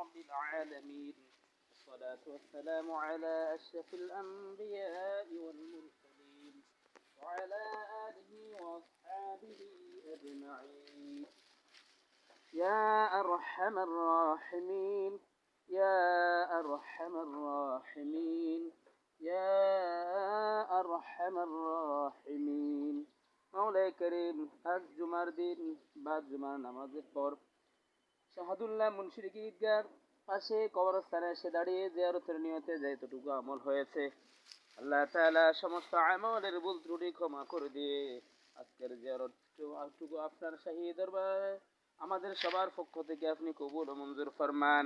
رب العالمين والصلاة والسلام على أشرف الأنبياء والمرسلين وعلى آله وأصحابه أجمعين يا أرحم الراحمين يا أرحم الراحمين يا أرحم الراحمين মাওলাই করিম আজ জুমার দিন বাদ জুমার নামাজের পর শাহাদুল্লাহ মুন্সির ঈদগার পাশে কবরস্থানে এসে দাঁড়িয়ে জিয়ারতের নিয়তে যেতটুকু আমল হয়েছে, আল্লাহ তাআলা সমস্ত আমলের ভুল ত্রুটি ক্ষমা করে দিয়ে আজকের জিয়ারতটুকু আপনার শাহী দরবারে আমাদের সবার পক্ষ থেকে আপনি কবুল ও মঞ্জুর ফরমান।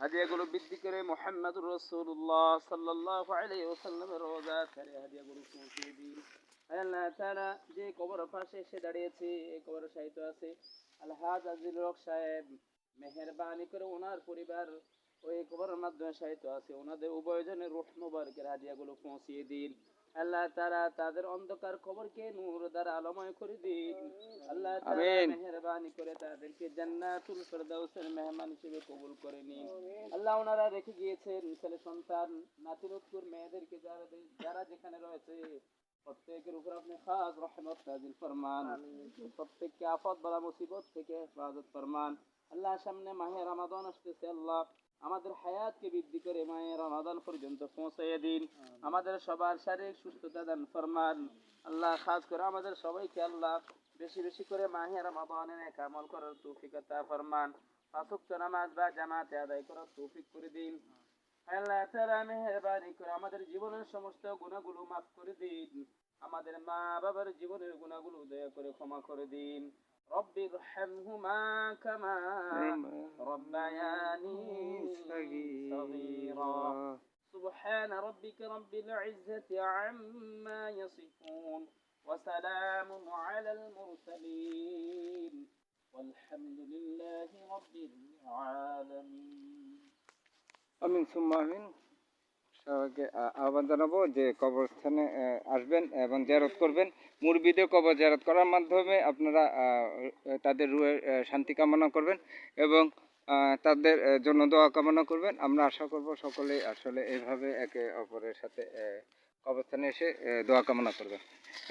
হাদিয়াগুলো বৃদ্ধি করে মোহাম্মদুর রসুল্লাহ সাল্লাহ আলাইহি ওয়াসাল্লামের রোজা করে হাদিয়াগুলো পৌঁছে দিন। আল্লাহ তাআলা যে কবর পাশে এসে দাঁড়িয়েছে, এই কবর সাহিত্য আছে। আলহাজ আজিল রক সাহেব মেহরবানি করে ওনার পরিবার ওই কবরের মাধ্যমে সাহিত্য আছে। ওনাদের উভয়জনের রুহ মুবারকের হাদিয়াগুলো পৌঁছিয়ে দিন। আল্লাহ তারা তাদের অন্ধকার খবরকে নূর দ্বারা আলোময় করে দিন। আল্লাহ তাআলা মেহরবানি করে তাদেরকে জান্নাতুল ফেরদাউসের মেহমান হিসেবে কবুল করে নিন। আল্লাহ ওনারা রেখে গিয়েছেন ছেলে সন্তান নাতিরুৎকুর মেয়েদেরকে যারা যারা যেখানে রয়েছে। প্রত্যেকের উপর আপনি খাস রহমত নাজিল ফরমান। প্রত্যেককে আফত বালা মুসিবত থেকে হেফাজত ফরমান। আল্লাহ সামনে মাহে রমাদান আসতেছে আল্লাহ আমাদের হায়াতকে বৃদ্ধি করে মাহে রমাদান পর্যন্ত পৌঁছাইয়ে দিন। আমাদের সবার শারীরিক সুস্থতা দান ফরমান। আল্লাহ খাস করে আমাদের সবাইকে আল্লাহ বেশি বেশি করে মাহে রমাদানের এক আমল করার তৌফিক আতা ফরমান। পাঁচক্ত নামাজ বা জামাতে আদায় করার তৌফিক করে দিন। আল্লাহ তাআলা মেহেরবানি করে আমাদের জীবনের সমস্ত গুণাগুলো মাফ করে দিন আমাদের মা বাবার জীবনের গুণাগুলো দয়া করে ক্ষমা করে দিন رب ارحمهما كما ربياني صغيرا سبحان ربك رب العزة عما يصفون وسلام على المرسلين والحمد لله رب العالمين আমিন সুম্মা আমিন। সবাইকে আহ্বান জানাব যে কবরস্থানে আসবেন এবং জেরত করবেন। মুরবিদে কবর জেরত করার মাধ্যমে আপনারা তাদের আহ, শান্তি কামনা করবেন এবং তাদের জন্য দোয়া কামনা করবেন। আমরা আশা করব সকলে আসলে এইভাবে একে অপরের সাথে কবরস্থানে এসে দোয়া কামনা করবেন।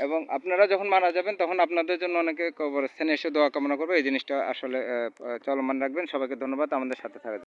এবং আপনারা যখন মারা যাবেন তখন আপনাদের জন্য অনেকে কবরস্থানে এসে দোয়া কামনা করবে। এই জিনিসটা আসলে চলমান রাখবেন। সবাইকে ধন্যবাদ। আমাদের সাথে জন্য।